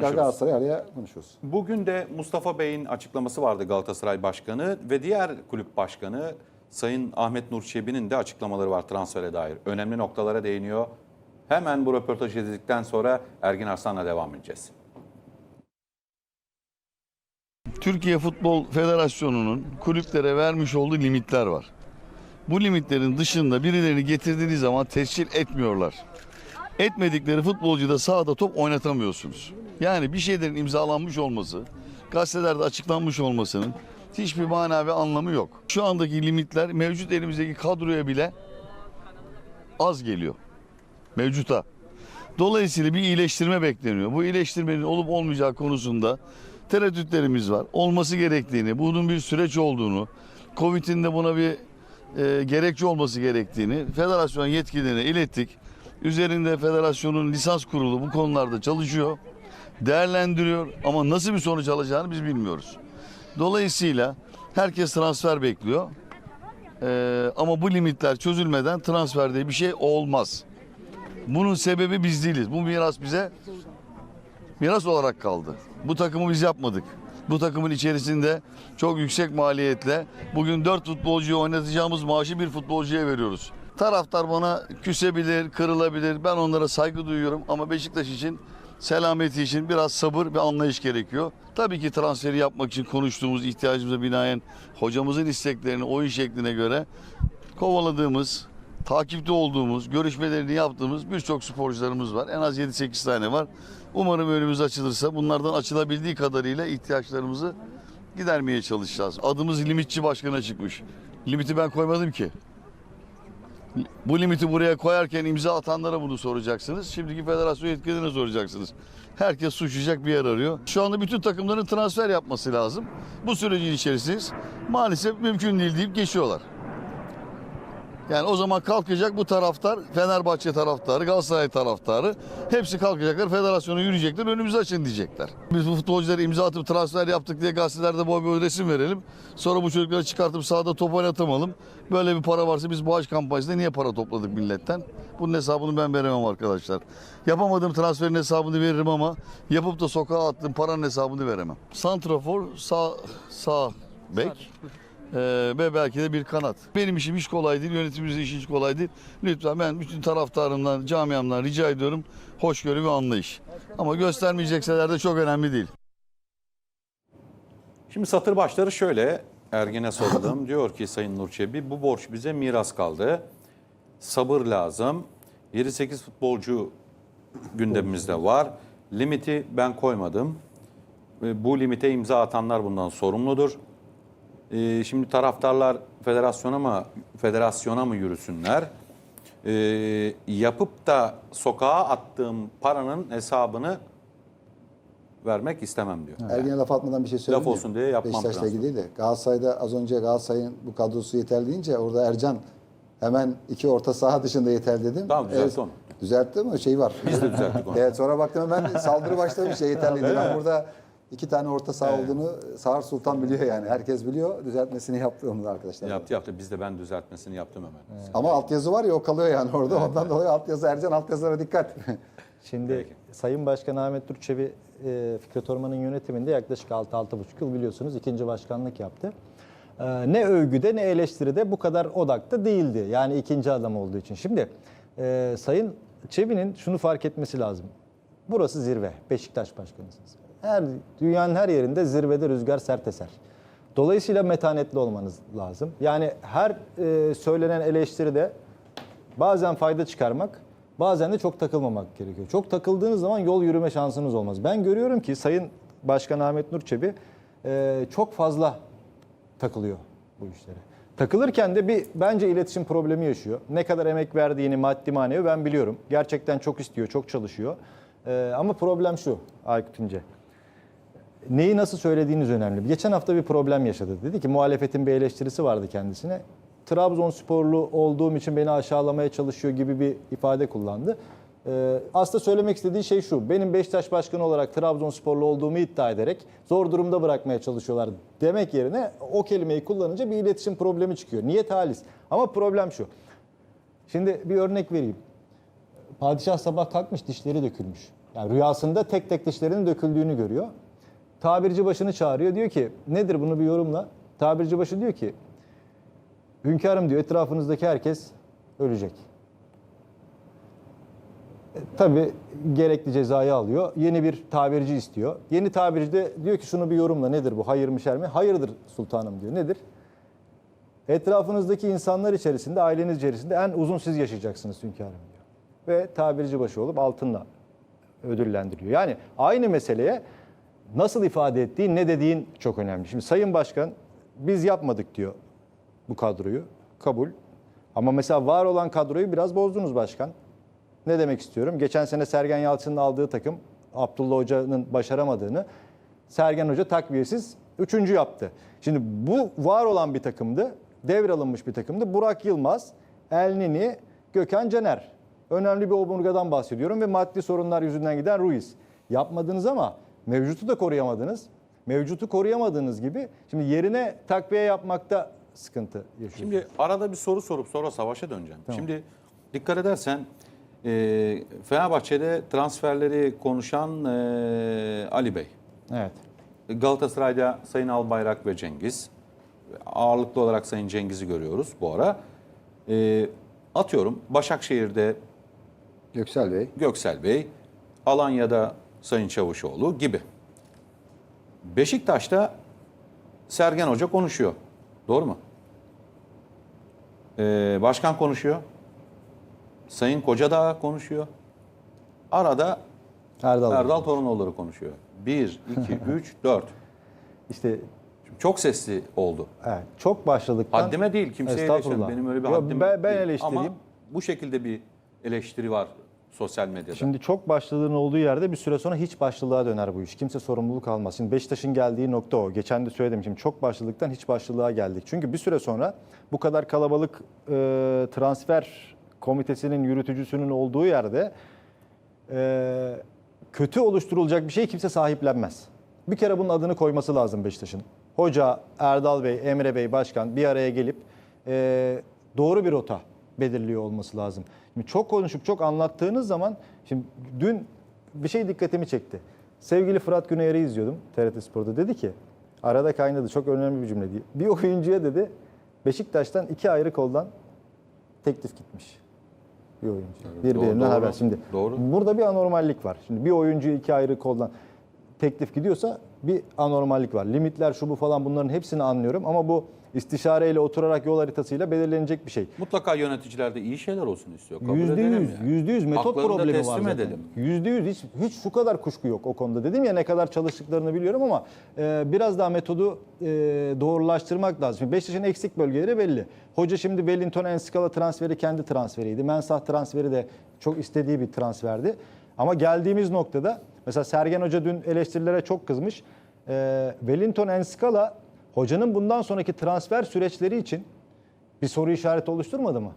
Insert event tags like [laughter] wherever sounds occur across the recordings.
Galatasaray araya konuşuyoruz. Bugün de Mustafa Bey'in açıklaması vardı Galatasaray Başkanı ve diğer kulüp başkanı Sayın Ahmet Nur Çebi'nin de açıklamaları var transfere dair. Önemli noktalara değiniyor. Hemen bu röportajı izledikten sonra Ergin Arslan'la devam edeceğiz. Türkiye Futbol Federasyonu'nun kulüplere vermiş olduğu limitler var. Bu limitlerin dışında birilerini getirdiğiniz zaman tescil etmiyorlar. Etmedikleri futbolcuda sahada top oynatamıyorsunuz. Yani bir şeylerin imzalanmış olması, gazetelerde açıklanmış olmasının hiçbir mana ve anlamı yok. Şu andaki limitler mevcut elimizdeki kadroya bile az geliyor. Mevcuta. Dolayısıyla bir iyileştirme bekleniyor. Bu iyileştirmenin olup olmayacağı konusunda tereddütlerimiz var. Olması gerektiğini, bunun bir süreç olduğunu, Covid'in de buna bir e, gerekçe olması gerektiğini federasyon yetkililerine ilettik. Üzerinde federasyonun lisans kurulu bu konularda çalışıyor, değerlendiriyor ama nasıl bir sonuç alacağını biz bilmiyoruz. Dolayısıyla herkes transfer bekliyor. E, ama bu limitler çözülmeden transfer diye bir şey olmaz. Bunun sebebi biz değiliz. Bu miras bize miras olarak kaldı. Bu takımı biz yapmadık. Bu takımın içerisinde çok yüksek maliyetle bugün 4 futbolcuyu oynatacağımız maaşı bir futbolcuya veriyoruz. Taraftar bana küsebilir, kırılabilir. Ben onlara saygı duyuyorum ama Beşiktaş için selameti için biraz sabır ve anlayış gerekiyor. Tabii ki transferi yapmak için konuştuğumuz ihtiyacımıza binaen hocamızın isteklerini oyun şekline göre kovaladığımız, takipte olduğumuz, görüşmelerini yaptığımız birçok sporcularımız var. En az 7-8 tane var. Umarım önümüz açılırsa bunlardan açılabildiği kadarıyla ihtiyaçlarımızı gidermeye çalışacağız. Adımız limitçi başkana çıkmış. Limiti ben koymadım ki. Bu limiti buraya koyarken imza atanlara bunu soracaksınız. Şimdiki federasyon yetkililerine soracaksınız. Herkes suçlayacak bir yer arıyor. Şu anda bütün takımların transfer yapması lazım. Bu sürecin içerisindeyiz. Maalesef mümkün değil deyip geçiyorlar. Yani o zaman kalkacak bu taraftar, Fenerbahçe taraftarı, Galatasaray taraftarı hepsi kalkacaklar, federasyona yürüyecekler, önümüzü açın diyecekler. Biz bu futbolcuları imza atıp transfer yaptık diye gazetelerde boy boy resim verelim. Sonra bu çocukları çıkartıp sahada top oynatalım. Böyle bir para varsa biz bağış kampanyasında niye para topladık milletten? Bunun hesabını ben veremem arkadaşlar. Yapamadığım transferin hesabını veririm ama yapıp da sokağa attığım paranın hesabını veremem. Santrafor sağ, sağ bek. Ee, ve belki de bir kanat. Benim işim hiç kolay değil, yönetimimizin işi hiç kolay değil. Lütfen ben bütün taraftarımdan, camiamdan rica ediyorum hoşgörü ve anlayış. Ama göstermeyecekseler de çok önemli değil. Şimdi satır başları şöyle. Ergin'e sordum. [laughs] Diyor ki Sayın Nur Çebi bu borç bize miras kaldı. Sabır lazım. 7-8 futbolcu gündemimizde var. Limiti ben koymadım. E, Bu limite imza atanlar bundan sorumludur. E, Şimdi taraftarlar federasyona mı federasyona mı yürüsünler? E, yapıp da sokağa attığım paranın hesabını vermek istemem diyor. Ergen'e laf atmadan bir şey söyleyeyim. Laf olsun diye yapmam Beşiktaş'la ilgili değil de. Galatasaray'da az önce Galatasaray'ın bu kadrosu yeterli deyince orada Ercan hemen iki orta saha dışında yeterli dedim. Tamam, düzeltti onu. Düzeltti mi? Şey var. Biz de düzelttik onu. [laughs] evet sonra baktım hemen saldırı başlamış şey yeterli değil. Ama burada iki tane orta saha olduğunu Sağır Sultan biliyor yani. Herkes biliyor. Düzeltmesini yaptı onu da arkadaşlar. Yaptı yaptı. Biz de ben düzeltmesini yaptım hemen. Ama altyazı var ya o kalıyor yani orada. Ondan dolayı altyazı Ercan altyazılara dikkat. [laughs] Şimdi Peki. Sayın Başkan Ahmet Türkçevi e, Fikret Orman'ın yönetiminde yaklaşık 6-6,5 yıl biliyorsunuz ikinci başkanlık yaptı. E, ne övgüde ne eleştiride bu kadar odakta değildi. Yani ikinci adam olduğu için. Şimdi e, Sayın Çebi'nin şunu fark etmesi lazım. Burası zirve. Beşiktaş başkanısınız. Her, dünyanın her yerinde zirvede rüzgar sert eser. Dolayısıyla metanetli olmanız lazım. Yani her e, söylenen eleştiride Bazen fayda çıkarmak, bazen de çok takılmamak gerekiyor. Çok takıldığınız zaman yol yürüme şansınız olmaz. Ben görüyorum ki Sayın Başkan Ahmet Nur Çebi e, çok fazla takılıyor bu işlere. Takılırken de bir bence iletişim problemi yaşıyor. Ne kadar emek verdiğini maddi manevi ben biliyorum. Gerçekten çok istiyor, çok çalışıyor. E, ama problem şu Aykut İnce. Neyi nasıl söylediğiniz önemli. Geçen hafta bir problem yaşadı. Dedi ki muhalefetin bir eleştirisi vardı kendisine. Trabzonsporlu olduğum için beni aşağılamaya çalışıyor gibi bir ifade kullandı. Ee, aslında söylemek istediği şey şu. Benim Beşiktaş Başkanı olarak Trabzonsporlu olduğumu iddia ederek zor durumda bırakmaya çalışıyorlar demek yerine o kelimeyi kullanınca bir iletişim problemi çıkıyor. Niyet halis. Ama problem şu. Şimdi bir örnek vereyim. Padişah sabah kalkmış dişleri dökülmüş. Yani rüyasında tek tek dişlerinin döküldüğünü görüyor. Tabirci başını çağırıyor. Diyor ki nedir bunu bir yorumla. Tabirci başı diyor ki hünkârım diyor etrafınızdaki herkes ölecek. E, tabii gerekli cezayı alıyor. Yeni bir tabirci istiyor. Yeni tabirci de diyor ki şunu bir yorumla nedir bu hayır mı şer mi? Hayırdır sultanım diyor. Nedir? Etrafınızdaki insanlar içerisinde, aileniz içerisinde en uzun siz yaşayacaksınız hünkârım diyor. Ve tabirci başı olup altınla ödüllendiriyor. Yani aynı meseleye nasıl ifade ettiğin, ne dediğin çok önemli. Şimdi Sayın Başkan biz yapmadık diyor bu kadroyu. Kabul. Ama mesela var olan kadroyu biraz bozdunuz başkan. Ne demek istiyorum? Geçen sene Sergen Yalçın'ın aldığı takım Abdullah Hoca'nın başaramadığını Sergen Hoca takviyesiz üçüncü yaptı. Şimdi bu var olan bir takımdı. Devralınmış bir takımdı. Burak Yılmaz, Elnini, Gökhan Caner. Önemli bir omurgadan bahsediyorum ve maddi sorunlar yüzünden giden Ruiz. Yapmadınız ama mevcutu da koruyamadınız. Mevcutu koruyamadığınız gibi şimdi yerine takviye yapmakta sıkıntı yaşıyorsunuz. Şimdi arada bir soru sorup sonra savaşa döneceğim. Şimdi dikkat edersen e, Fenerbahçe'de transferleri konuşan e, Ali Bey. Evet. Galatasaray'da Sayın Albayrak ve Cengiz. Ağırlıklı olarak Sayın Cengiz'i görüyoruz bu ara. E, atıyorum Başakşehir'de Göksel Bey. Göksel Bey, Alanya'da Sayın Çavuşoğlu gibi. Beşiktaş'ta Sergen Hoca konuşuyor. Doğru mu? Ee, başkan konuşuyor. Sayın Kocadağ konuşuyor. Arada Erdal. Erdal Torunoğulları konuşuyor. Bir, iki, [laughs] üç, dört. İşte Çok sesli oldu. evet, çok başladıktan... Haddime değil kimseye eleştirin. Benim öyle bir Yo, haddim ben, ben eleştireyim. Ama bu şekilde bir eleştiri var sosyal medyada. Şimdi çok başlılığın olduğu yerde bir süre sonra hiç başlılığa döner bu iş. Kimse sorumluluk almaz. Şimdi Beşiktaş'ın geldiği nokta o. Geçen de söyledim. Şimdi çok başlılıktan hiç başlılığa geldik. Çünkü bir süre sonra bu kadar kalabalık e, transfer komitesinin yürütücüsünün olduğu yerde e, kötü oluşturulacak bir şey kimse sahiplenmez. Bir kere bunun adını koyması lazım Beşiktaş'ın. Hoca, Erdal Bey, Emre Bey, Başkan bir araya gelip e, doğru bir rota belirliyor olması lazım. Şimdi çok konuşup çok anlattığınız zaman, şimdi dün bir şey dikkatimi çekti. Sevgili Fırat Güneyer'i izliyordum TRT Spor'da. Dedi ki, arada kaynadı çok önemli bir cümle değil. Bir oyuncuya dedi Beşiktaş'tan iki ayrı koldan teklif gitmiş. Bir oyuncu. Birbirinden doğru. haber. Şimdi Doğru. burada bir anormallik var. Şimdi bir oyuncu iki ayrı koldan teklif gidiyorsa bir anormallik var. Limitler şu bu falan bunların hepsini anlıyorum ama bu istişareyle oturarak yol haritasıyla belirlenecek bir şey. Mutlaka yöneticilerde iyi şeyler olsun istiyor. Kabul Yüzde edelim yüz, ya. yüzde yüz metot Haklarını problemi var zaten. edelim. Yüzde yüz hiç, hiç şu kadar kuşku yok o konuda. Dedim ya ne kadar çalıştıklarını biliyorum ama e, biraz daha metodu e, doğrulaştırmak lazım. Şimdi Beşiktaş'ın eksik bölgeleri belli. Hoca şimdi Wellington Enskala transferi kendi transferiydi. Mensah transferi de çok istediği bir transferdi. Ama geldiğimiz noktada mesela Sergen Hoca dün eleştirilere çok kızmış. E, Wellington Enskala hocanın bundan sonraki transfer süreçleri için bir soru işareti oluşturmadı mı?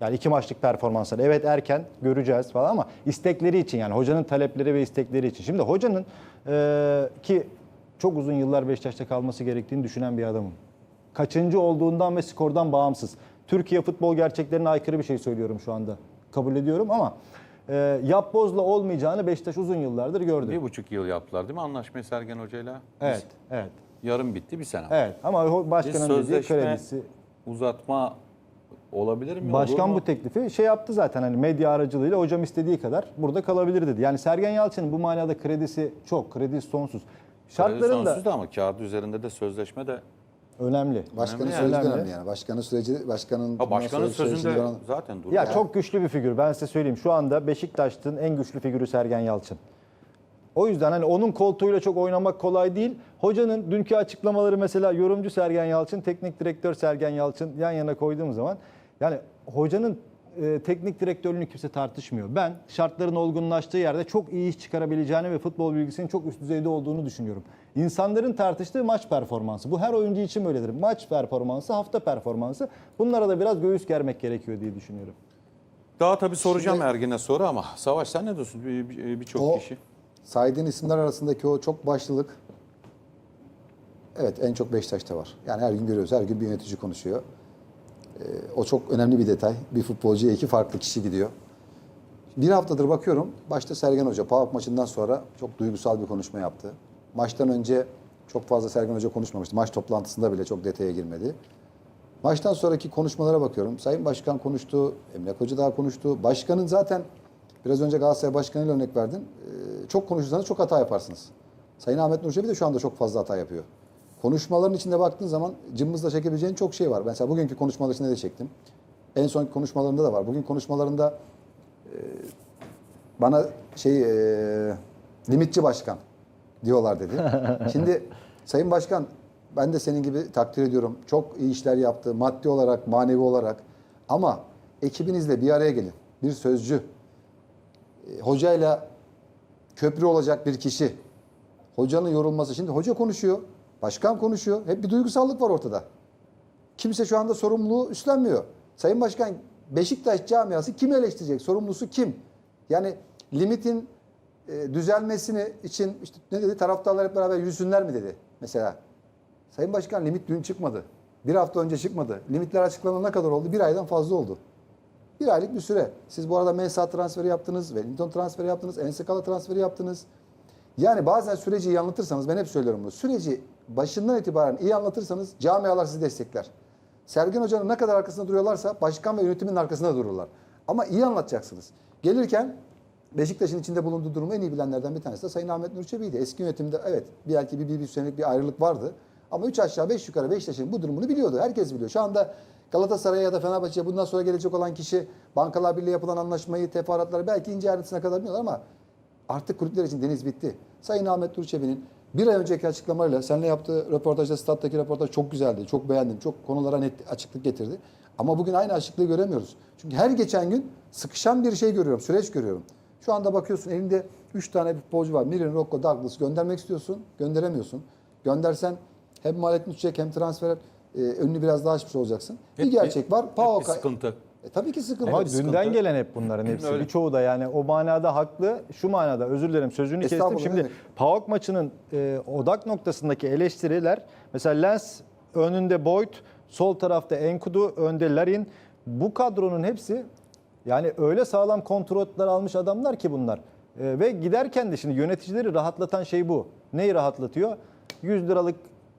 Yani iki maçlık performansları. Evet erken göreceğiz falan ama istekleri için yani hocanın talepleri ve istekleri için. Şimdi hocanın eee, ki çok uzun yıllar Beşiktaş'ta kalması gerektiğini düşünen bir adamım. Kaçıncı olduğundan ve skordan bağımsız. Türkiye futbol gerçeklerine aykırı bir şey söylüyorum şu anda. Kabul ediyorum ama eee yapbozla olmayacağını Beşiktaş uzun yıllardır gördü. Bir buçuk yıl yaptılar değil mi anlaşmayı Sergen Hoca'yla? Evet, evet. Yarım bitti bir sene. Evet ama o başkanın dediği sözleşme kredisi uzatma olabilir mi? Başkan mu? bu teklifi şey yaptı zaten hani medya aracılığıyla hocam istediği kadar burada kalabilir dedi. Yani Sergen Yalçın'ın bu manada kredisi çok, kredisi sonsuz. Şartların Şartların da sonsuz da ama kağıt üzerinde de sözleşme de önemli. Başkanın Önemli sözü yani. önemli yani. Başkanın süreci, başkanın... ha, başkanın sözünde süreci- zaten duruyor. Ya çok güçlü bir figür. Ben size söyleyeyim. Şu anda Beşiktaş'ın en güçlü figürü Sergen Yalçın. O yüzden hani onun koltuğuyla çok oynamak kolay değil. Hocanın dünkü açıklamaları mesela yorumcu Sergen Yalçın, teknik direktör Sergen Yalçın yan yana koyduğum zaman yani hocanın e, teknik direktörlüğünü kimse tartışmıyor. Ben şartların olgunlaştığı yerde çok iyi iş çıkarabileceğini ve futbol bilgisinin çok üst düzeyde olduğunu düşünüyorum. İnsanların tartıştığı maç performansı. Bu her oyuncu için böyledir. Maç performansı, hafta performansı. Bunlara da biraz göğüs germek gerekiyor diye düşünüyorum. Daha tabii soracağım Şimdi- Ergin'e sonra ama Savaş sen ne diyorsun Bir- bir- birçok O kişi? Saydığın isimler arasındaki o çok başlılık evet en çok Beşiktaş'ta var. Yani her gün görüyoruz. Her gün bir yönetici konuşuyor. Ee, o çok önemli bir detay. Bir futbolcuya iki farklı kişi gidiyor. Bir haftadır bakıyorum. Başta Sergen Hoca PAOK maçından sonra çok duygusal bir konuşma yaptı. Maçtan önce çok fazla Sergen Hoca konuşmamıştı. Maç toplantısında bile çok detaya girmedi. Maçtan sonraki konuşmalara bakıyorum. Sayın Başkan konuştu, Emlak Hoca daha konuştu. Başkanın zaten biraz önce Galatasaray Başkanı'yla örnek verdin. Ee, çok konuşursanız çok hata yaparsınız. Sayın Ahmet Nur Çebi de şu anda çok fazla hata yapıyor. Konuşmaların içinde baktığın zaman cımbızla çekebileceğin çok şey var. Mesela bugünkü konuşmalar içinde de çektim. En son konuşmalarında da var. Bugün konuşmalarında e, bana şey e, limitçi başkan diyorlar dedi. [laughs] Şimdi Sayın Başkan ben de senin gibi takdir ediyorum. Çok iyi işler yaptı maddi olarak, manevi olarak. Ama ekibinizle bir araya gelin. Bir sözcü, e, hocayla köprü olacak bir kişi. Hocanın yorulması. Şimdi hoca konuşuyor, başkan konuşuyor. Hep bir duygusallık var ortada. Kimse şu anda sorumluluğu üstlenmiyor. Sayın Başkan Beşiktaş camiası kim eleştirecek? Sorumlusu kim? Yani limitin e, düzelmesini için işte ne dedi? Taraftarlar hep beraber yürüsünler mi dedi mesela. Sayın Başkan limit dün çıkmadı. Bir hafta önce çıkmadı. Limitler açıklanana kadar oldu? Bir aydan fazla oldu. Bir aylık bir süre. Siz bu arada Mensah transferi yaptınız, Wellington transferi yaptınız, Ensekala transferi yaptınız. Yani bazen süreci iyi anlatırsanız, ben hep söylüyorum bunu. Süreci başından itibaren iyi anlatırsanız camialar sizi destekler. Sergen Hoca'nın ne kadar arkasında duruyorlarsa başkan ve yönetimin arkasında dururlar. Ama iyi anlatacaksınız. Gelirken Beşiktaş'ın içinde bulunduğu durumu en iyi bilenlerden bir tanesi de Sayın Ahmet Nur Çebi'ydi. Eski yönetimde evet belki bir, bir, bir senelik bir ayrılık vardı. Ama 3 aşağı 5 yukarı Beşiktaş'ın bu durumunu biliyordu. Herkes biliyor. Şu anda Galatasaray'a ya da Fenerbahçe'ye bundan sonra gelecek olan kişi Bankalar Birliği yapılan anlaşmayı, teferruatları belki ince ayrıntısına kadar bilmiyorlar ama artık kulüpler için deniz bitti. Sayın Ahmet Turçevi'nin bir ay önceki açıklamalarıyla seninle yaptığı röportajda, stat'taki röportaj çok güzeldi. Çok beğendim. Çok konulara net açıklık getirdi. Ama bugün aynı açıklığı göremiyoruz. Çünkü her geçen gün sıkışan bir şey görüyorum, süreç görüyorum. Şu anda bakıyorsun elinde 3 tane futbolcu var. Mirin, Rocco, Douglas göndermek istiyorsun, gönderemiyorsun. Göndersen hem maliyetini tutacak hem transfer e, önünü biraz daha açmış olacaksın. Hep bir gerçek var. hep bir PAOK sıkıntı. E, tabii ki sıkıntı. Ama dünden sıkıntı. gelen hep bunların [clears throat] hepsi. Öyle. Birçoğu da yani o manada haklı. Şu manada özür dilerim sözünü kestim. Estağfurullah, Şimdi demek. PAOK maçının e, odak noktasındaki eleştiriler mesela Lens önünde Boyd, sol tarafta Enkudu, önde Larin. Bu kadronun hepsi yani öyle sağlam kontratlar almış adamlar ki bunlar. E, ve giderken de şimdi yöneticileri rahatlatan şey bu. Neyi rahatlatıyor? 100 liralık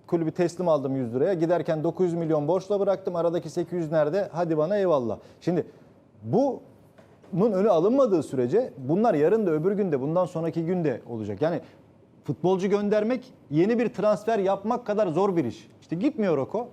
kulübü teslim aldım 100 liraya. Giderken 900 milyon borçla bıraktım. Aradaki 800 nerede? Hadi bana eyvallah. Şimdi bu bunun önü alınmadığı sürece bunlar yarın da öbür günde bundan sonraki günde olacak. Yani futbolcu göndermek yeni bir transfer yapmak kadar zor bir iş. İşte gitmiyor Roko.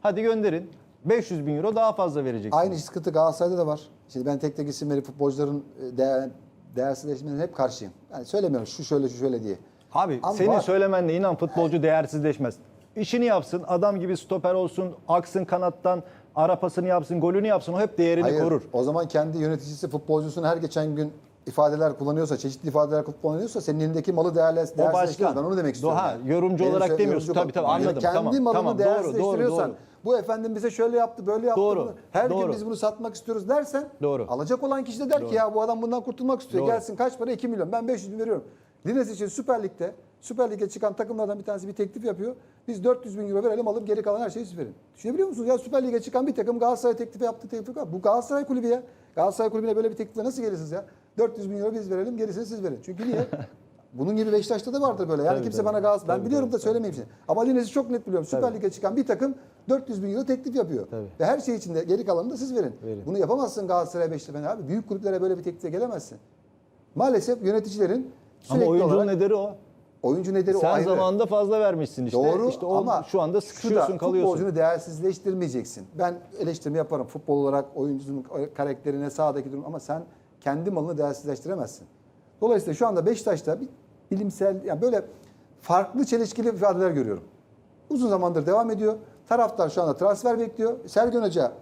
Hadi gönderin. 500 bin euro daha fazla vereceksiniz. Aynı sıkıntı Galatasaray'da da var. Şimdi ben tek tek isim verip futbolcuların e, değer, değersizleşmesine hep karşıyım. Yani söylemiyorum şu şöyle şu şöyle diye. Abi Ama senin var. söylemenle inan futbolcu değersizleşmez. İşini yapsın, adam gibi stoper olsun, aksın kanattan, ara pasını yapsın, golünü yapsın. O hep değerini Hayır, korur. O zaman kendi yöneticisi futbolcusunu her geçen gün ifadeler kullanıyorsa, çeşitli ifadeler kullanıyorsa senin elindeki malı değerli, değersizleştiriyor. başka. Ben onu demek istiyorum. Doğa, yani. yorumcu Benim olarak demiyorsun. yorumcu- Tabii, tabii, anladım. Kendi Tamam, malını tamam, doğru, değersizleştiriyorsan, doğru, doğru. bu efendim bize şöyle yaptı, böyle yaptı. Doğru, bunu- Her doğru. gün biz bunu satmak istiyoruz dersen, Doğru. alacak olan kişi de der ki ya bu adam bundan kurtulmak istiyor. Doğru. Gelsin kaç para? 2 milyon. Ben 500 bin veriyorum. Lines için Süper Lig'de, Süper Lig'e çıkan takımlardan bir tanesi bir teklif yapıyor. Biz 400 bin euro verelim alıp geri kalan her şeyi siz verin. Düşünebiliyor musunuz? Ya Süper Lig'e çıkan bir takım Galatasaray teklifi yaptığı teklif var. Bu Galatasaray kulübü ya. Galatasaray kulübüne böyle bir teklifle nasıl gelirsiniz ya? 400 bin euro biz verelim gerisini siz verin. Çünkü niye? [laughs] Bunun gibi Beşiktaş'ta da vardır böyle. Yani Tabii, kimse tabii. bana Galatasaray... Ben Tabii, biliyorum da tabii, söylemeyeyim şimdi. Ama Lines'i çok net biliyorum. Süper Lig'e çıkan bir takım 400 bin euro teklif yapıyor. Tabii. Ve her şey için de geri kalanını da siz verin. Verin. Bunu yapamazsın Galatasaray Beşiktaş Fener abi. Büyük kulüplere böyle bir teklifle gelemezsin. Maalesef yöneticilerin Ama sürekli oyuncunun olarak nedeni o. oyuncu nedeni o Sen ayrı. zamanında fazla vermişsin işte. Doğru işte o, ama şu anda sıkışıyorsun şu da, kalıyorsun. Futbolcunu değersizleştirmeyeceksin. Ben eleştirme yaparım futbol olarak oyuncunun karakterine, sahadaki durum ama sen kendi malını değersizleştiremezsin. Dolayısıyla şu anda Beşiktaş'ta bir bilimsel yani böyle farklı çelişkili ifadeler görüyorum. Uzun zamandır devam ediyor. Taraftar şu anda transfer bekliyor. Sergen Hoca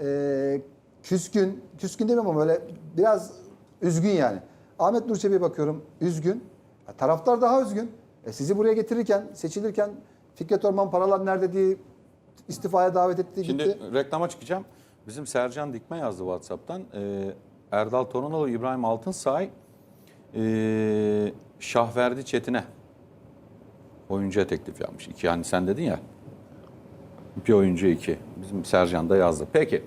e, küskün, küskün demem ama böyle biraz üzgün yani. Ahmet Nur bakıyorum üzgün. Ya Taraftar daha üzgün. E sizi buraya getirirken, seçilirken Fikret Orman paralar nerede diye istifaya davet etti Şimdi gitti. reklama çıkacağım. Bizim Sercan Dikme yazdı WhatsApp'tan. Ee, Erdal Torunoğlu, İbrahim Altınsay, ee, Şahverdi Çetin'e oyuncuya teklif yapmış. İki yani sen dedin ya. Bir oyuncu iki. Bizim Sercan da yazdı. Peki.